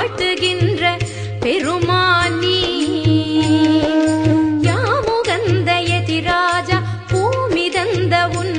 ஆட்டுகின்ற பெருமானி. யாமுகந்த எதிராஜா பூமி தந்த உன்